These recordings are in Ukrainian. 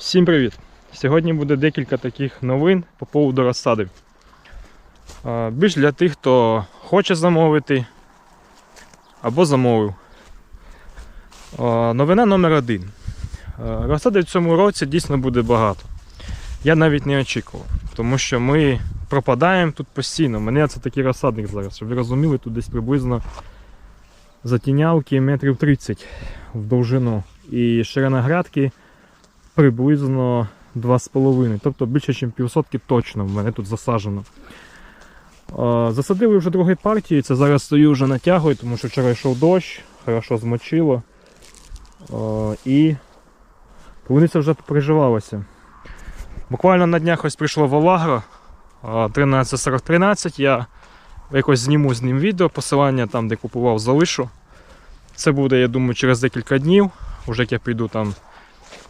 Всім привіт! Сьогодні буде декілька таких новин по поводу розсади. Більш для тих, хто хоче замовити або замовив. Новина номер один. Розсади в цьому році дійсно буде багато. Я навіть не очікував, тому що ми пропадаємо тут постійно. У мене це такий розсадник зараз, щоб ви розуміли, тут десь приблизно затінялки метрів 30 в довжину. І ширина грядки приблизно 2,5. Тобто більше, ніж півсотки точно в мене тут засаджено. Засадили вже другої партії, це зараз стою вже натягую, тому що вчора йшов дощ, хорошо змочило. І полуниця вже приживалася. Буквально на днях ось прийшло в Алагро 134013. Я якось зніму з ним відео, посилання там, де купував, залишу. Це буде, я думаю, через декілька днів, вже як я піду там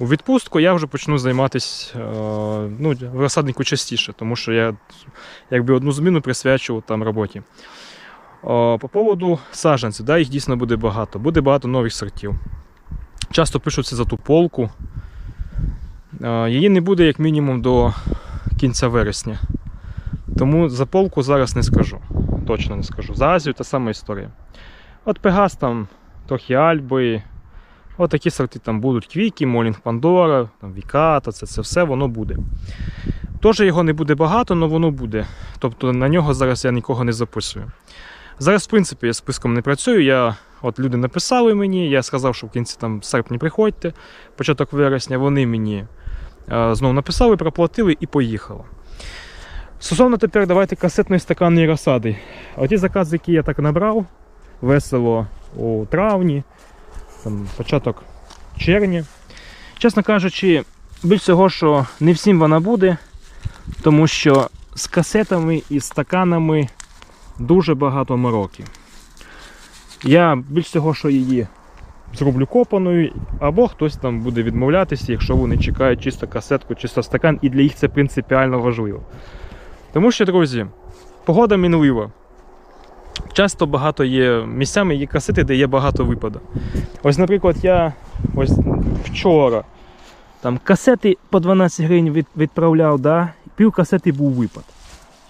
у відпустку, я вже почну займатися е, ну, в розсаднику частіше, тому що я якби одну зміну присвячував там роботі. Е, По поводу саджанців, да, їх дійсно буде багато. Буде багато нових сортів. Часто пишуться за ту полку. Е, Її не буде як мінімум до кінця вересня. Тому за полку зараз не скажу. Точно не скажу. За Азію та сама історія. От Пегас там, трохи Альби. От сорти там будуть Квіки, Молінг Пандора, там Віката, це, це все воно буде. Теж його не буде багато, але воно буде. Тобто на нього зараз я нікого не записую. Зараз, в принципі, я списком не працюю. Я, от люди написали мені, я сказав, що в кінці там серпні приходьте, початок вересня, вони мені е, знову написали, проплатили і поїхало. Стосовно тепер давайте касетної стаканної розсади. Оті закази, які я так набрав, весело у травні, там, початок червня. Чесно кажучи, більш всього, що не всім вона буде, тому що з касетами і стаканами дуже багато мороки. Я більш всього, що її зроблю копаною, або хтось там буде відмовлятися, якщо вони чекають чисто касетку, чисто стакан, і для їх це принципіально важливо. Тому що, друзі, погода мінлива. Часто багато є місцями є касети, де є багато випадок. Ось, наприклад, я ось вчора там касети по 12 гривень від, відправляв, да? пів касети був випад.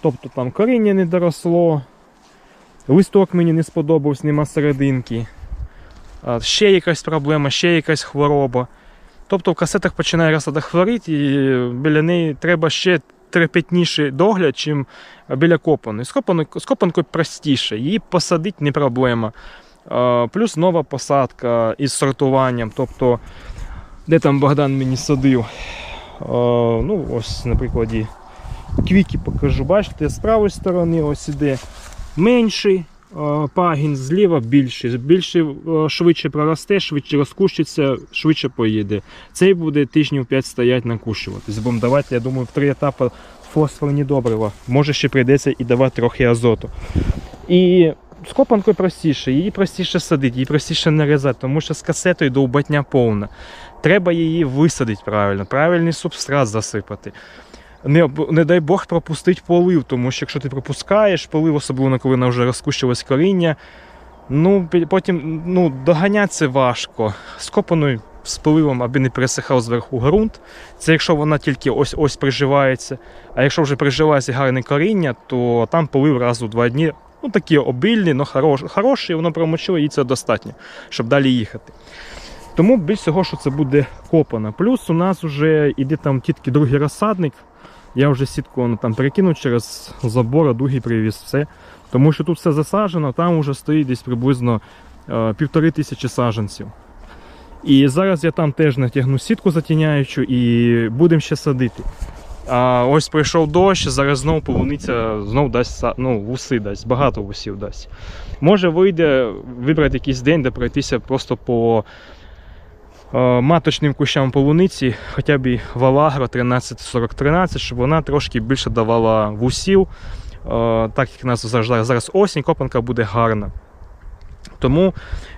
Тобто там коріння не доросло, листок мені не сподобався, нема серединки, ще якась проблема, ще якась хвороба. Тобто в касетах починає розсада хворіти, і біля неї треба ще трепетніший догляд, чим біля копаної. З копанкою простіше, її посадити не проблема. Плюс нова посадка із сортуванням. Тобто, де там Богдан мені садив. Ну, ось, на квіки покажу. Бачите, з правої сторони ось іде менший пагін, зліва більший. Більший а, швидше проросте, швидше розкущиться, швидше поїде. Цей буде тижнів 5 стоять накущуватись. Будемо давати, я думаю, в три етапи фосфорні добрива. Може ще прийдеться і давати трохи азоту. І з копанкою простіше, її простіше садити, її простіше нарізати, тому що з касетою довбатня повна. Треба її висадити правильно, правильний субстрат засипати. Не, не дай Бог пропустити полив, тому що якщо ти пропускаєш полив, особливо коли вона вже розкущилось коріння, ну потім ну, доганяти важко. З копаною з поливом, аби не пересихав зверху ґрунт. Це якщо вона тільки ось ось приживається. А якщо вже приживається гарне коріння, то там полив раз у два дні. Ну такі обильні, але хорош, хороші, воно промочило, і це достатньо, щоб далі їхати. Тому більш всього, що це буде копано. Плюс у нас вже іде там тільки другий розсадник. Я вже сітку ну, там перекинув через забор, другий привіз все. Тому що тут все засаджено, там вже стоїть десь приблизно е, півтори тисячі саджанців. І зараз я там теж натягну сітку затіняючу і будемо ще садити. А ось прийшов дощ, зараз знову полуниця знов дасть ну, вуси дасть, багато вусів дасть. Може вийде вибрати якийсь день, де пройтися просто по маточним кущам полуниці, хоча б і в Алагро 13-40-13, щоб вона трошки більше давала вусів. Е, так як у нас зараз, осінь, копанка буде гарна. Тому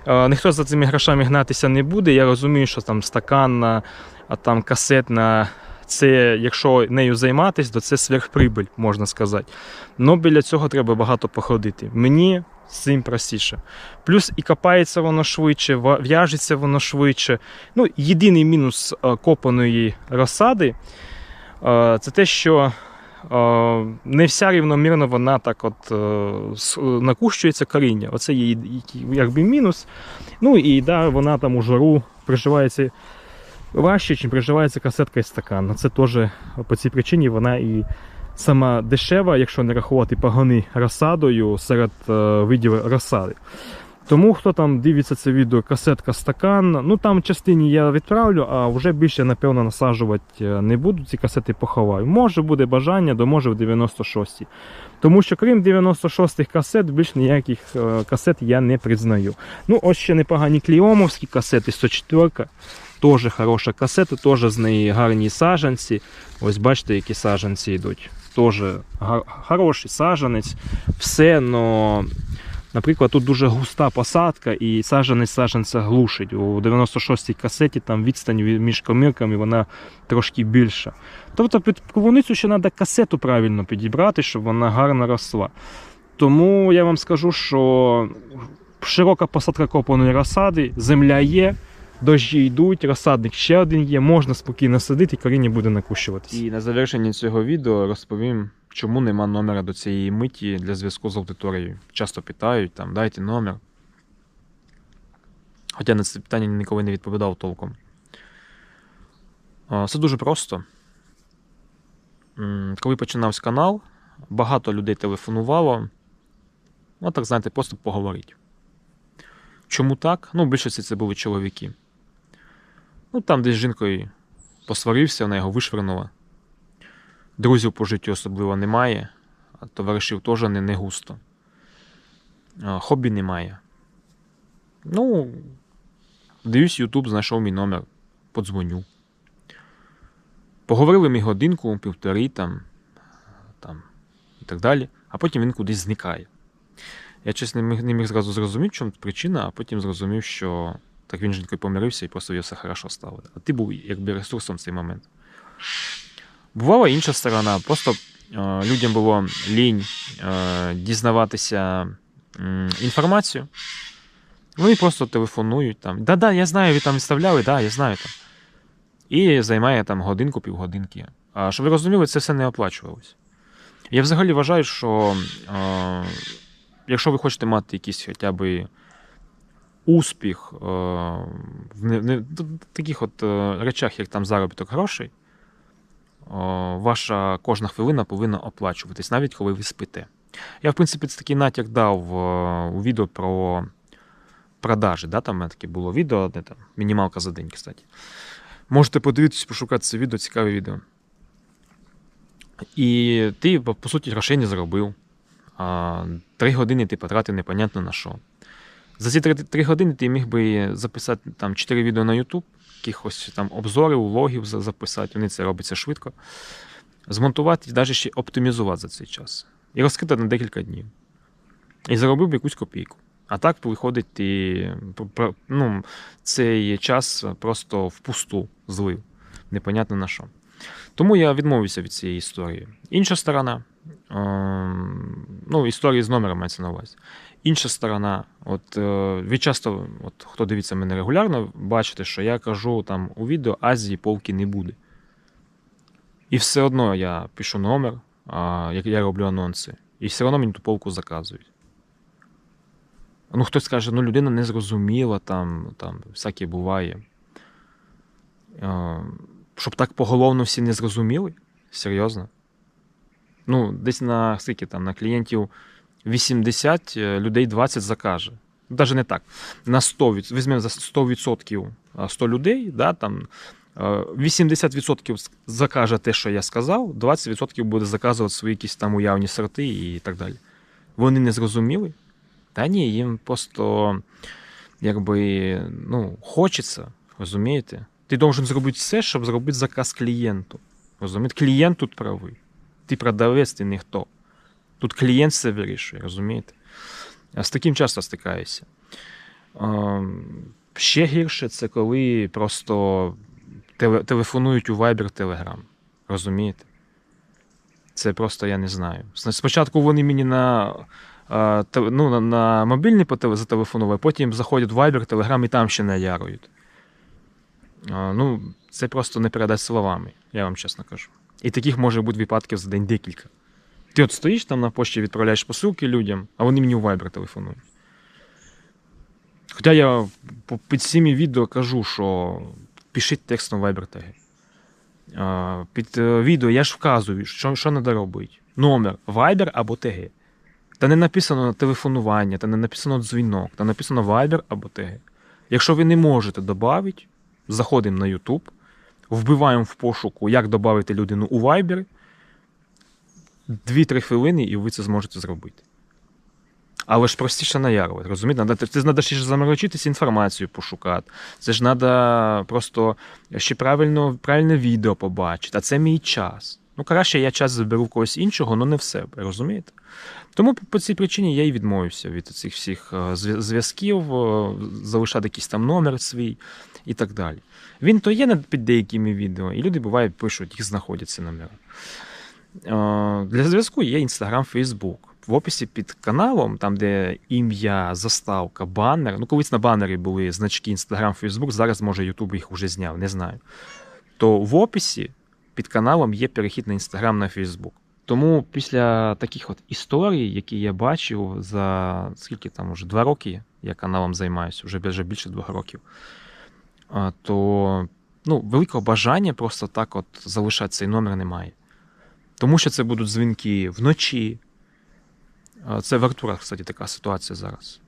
е, ніхто за цими грошами гнатися не буде. Я розумію, що там стаканна, а там касетна. Це, якщо нею займатися, то це сверхприбиль, можна сказати. Ну біля цього треба багато походити. Мені з цим простіше. Плюс і копається воно швидше, в'яжеться воно швидше. Ну, єдиний мінус е, копаної розсади е, це те, що е, не вся рівномірно вона так от накущується коріння. Оце є якби мінус. Ну і да, вона там у жару приживається важче, чим приживається касетка і стакан. Це теж по цій причині вона і сама дешева, якщо не рахувати пагани розсадою серед е, видів розсади. Тому хто там дивиться це відео касетка стакан, ну там частині я відправлю, а вже більше, напевно, насаджувати е, не буду. Ці касети поховаю. Може буде бажання, то може в 96-й. Тому що крім 96-х касет, більш ніяких е, касет я не признаю. Ну, ось ще непогані кліомовські касети, 104. ка Теж хороша касета, теж з неї гарні саджанці. Ось бачите, які саджанці йдуть. Теж хороший саджанець. Все, но, наприклад, тут дуже густа посадка і саджанець саджанця глушить. У 96-й касеті там відстань між комірками вона трошки більша. Тобто під полуницю ще треба касету правильно підібрати, щоб вона гарно росла. Тому я вам скажу, що широка посадка копаної розсади, земля є, дощі йдуть, розсадник ще один є, можна спокійно садити, коріння буде накущуватися. І на завершення цього відео розповім, чому нема номера до цієї миті для зв'язку з аудиторією. Часто питають, там, дайте номер. Хоча на це питання ніколи не відповідав толком. Все дуже просто. Коли починався канал, багато людей телефонувало. Ну, так знаєте, просто поговорити. Чому так? Ну, в більшості це були чоловіки. Ну, там десь з жінкою посварився, вона його вишвернула. Друзів по життю особливо немає, а товаришів теж не, не густо. Хобі немає. Ну, дивлюсь, Ютуб знайшов мій номер, подзвоню. Поговорили ми годинку, півтори там, там і так далі, а потім він кудись зникає. Я чесно не міг зразу зрозуміти, в чому причина, а потім зрозумів, що так він жінкою помирився і просто все хорошо стало. А ти був якби ресурсом в цей момент. Бувала інша сторона. Просто е, людям було лінь е, дізнаватися м, інформацію. Вони просто телефонують там. Да-да, я знаю, ви там виставляли, да, я знаю там. І займає там годинку, півгодинки. А щоб ви розуміли, це все не оплачувалось. Я взагалі вважаю, що е, якщо ви хочете мати якийсь хоча б успіх е, в таких от е, речах, як там заробіток грошей, ваша кожна хвилина повинна оплачуватись, навіть коли ви спите. Я, в принципі, це такий натяк дав е, у відео про продажі. Да? Там таке було відео, одне там, мінімалка за день, кстати. Можете подивитися, пошукати це відео, цікаве відео. І ти, по суті, грошей не заробив. Три години ти потратив непонятно на що. За ці три, години ти міг би записати там 4 відео на YouTube, якихось там обзорів, влогів записати. Вони це робиться швидко. Змонтувати і навіть ще оптимізувати за цей час. І розкидати на декілька днів. І заробив якусь копійку. А так виходить, ти ну, цей час просто впусту злив. Непонятно на що. Тому я відмовився від цієї історії. Інша сторона, ем, ну, історії з номером мається на увазі. Інша сторона, от е, ви часто, от хто дивиться мене регулярно, бачите, що я кажу там у відео Азії полки не буде. І все одно я пишу номер, як я роблю анонси, і все одно мені ту полку заказують. Ну, хтось скаже, ну людина не зрозуміла, там, там всяке буває. Е, щоб так поголовно всі не зрозуміли? Серйозно? Ну, десь на скільки там, на клієнтів 80 е, людей 20 закаже. Навіть не так. На 100, від- візьмемо за 100%, 100 людей, да, там, е, 80% закаже те, що я сказав, 20% буде заказувати свої якісь там уявні сорти і так далі. Вони не зрозуміли? Та ні, їм просто якби, ну, хочеться, розумієте? Ти должен зробити все, щоб зробити заказ клієнту. Розумієте? Клієнт тут правий. Ти продавець, ти ніхто. Тут клієнт все вирішує, розумієте? З таким часто стикаюся. Ем, Ще гірше це коли просто телефонують у Viber Telegram. Розумієте? Це просто я не знаю. Спочатку вони мені на е, ну, на, на мобільний зателефонував, потім заходять в Viber, Telegram і там ще наярують. Ну, це просто не передать словами, я вам чесно кажу. І таких може бути випадків за день декілька. Ти от стоїш там на пошті, відправляєш посилки людям, а вони мені в Viber телефонують. Хоча я під цими відео кажу, що пишіть текстом Viber теги. Під е, відео я ж вказую, що, що треба робити. Номер Viber або ТГ. Та не написано телефонування, та не написано дзвінок, та написано Viber або ТГ. Якщо ви не можете додати, заходимо на YouTube, вбиваємо в пошуку, як додати людину у Viber, 2-3 хвилини, і ви це зможете зробити. Але ж простіше наярувати, розумієте? Це треба ще ж заморочитися інформацію пошукати. Це ж треба просто ще правильно, правильне відео побачити, а це мій час. Ну, краще я час заберу в когось іншого, але не в себе, розумієте? Тому по- цій причині я і відмовився від цих всіх е, зв'язків, е, залишати якийсь там номер свій і так далі. Він то є під деякими відео, і люди бувають пишуть, їх знаходяться номери. Е, Для зв'язку є Instagram, Facebook. В описі під каналом, там, де ім'я, заставка, банер. Ну, колись на банері були значки Instagram, Facebook, зараз, може, YouTube їх вже зняв, не знаю. То в описі під каналом є перехід на Instagram на Facebook. Тому після таких от історій, які я бачив за скільки там уже два роки я каналом займаюся, вже більше двох років, то ну, великого бажання просто так от залишати цей номер немає. Тому що це будуть дзвінки вночі. Це в Артурах, кстати, така ситуація зараз.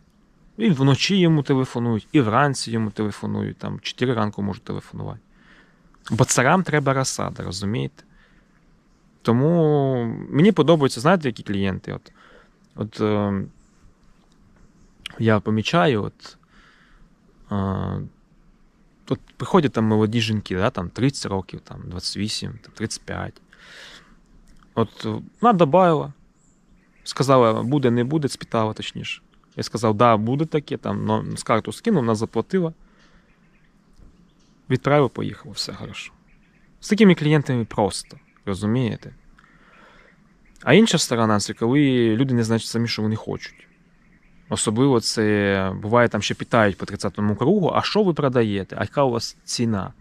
І вночі йому телефонують, і вранці йому телефонують, там 4 ранку можуть телефонувати. Бо царам треба розсада, розумієте? Тому мені подобаються, знаєте, які клієнти? От, от е, я помічаю, от, е, от приходять там молоді жінки, да, там 30 років, там 28, там 35. От е, вона добавила, сказала, буде, не буде, спитала точніше. Я сказав, да, буде таке, там, з карту скинув, вона заплатила. Відправив, поїхав, все хорошо. З такими клієнтами просто, розумієте? А інша сторона це коли люди не знають самі, що вони хочуть. Особливо це буває там ще питають по 30-му кругу, а що ви продаєте? А яка у вас ціна?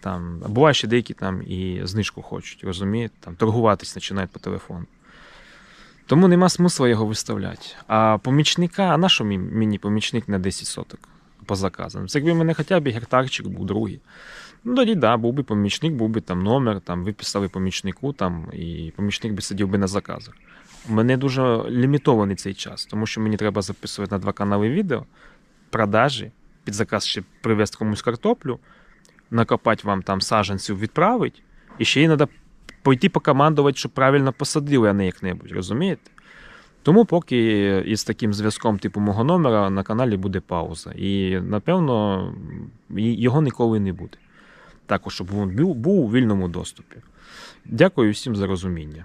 Там, буває ще деякі там і знижку хочуть, розумієте? Там торгуватись починають по телефону. Тому нема смисла його виставляти. А помічника, а на що мені- помічник на 10 соток по заказам? Це якби мене хоча б гектарчик був другий. Ну, тоді да, був би помічник, був би там номер, там виписали помічнику, там, і помічник би сидів би на заказах. У мене дуже лімітований цей час, тому що мені треба записувати на два канали відео, продажі, під заказ ще привезти комусь картоплю, накопати вам там саджанців, відправити, і ще й треба пойти покомандувати, щоб правильно посадили, а не як-небудь, розумієте? Тому поки із таким зв'язком типу мого номера на каналі буде пауза. І напевно його ніколи не буде. Також, щоб він був, у вільному доступі. Дякую всім за розуміння.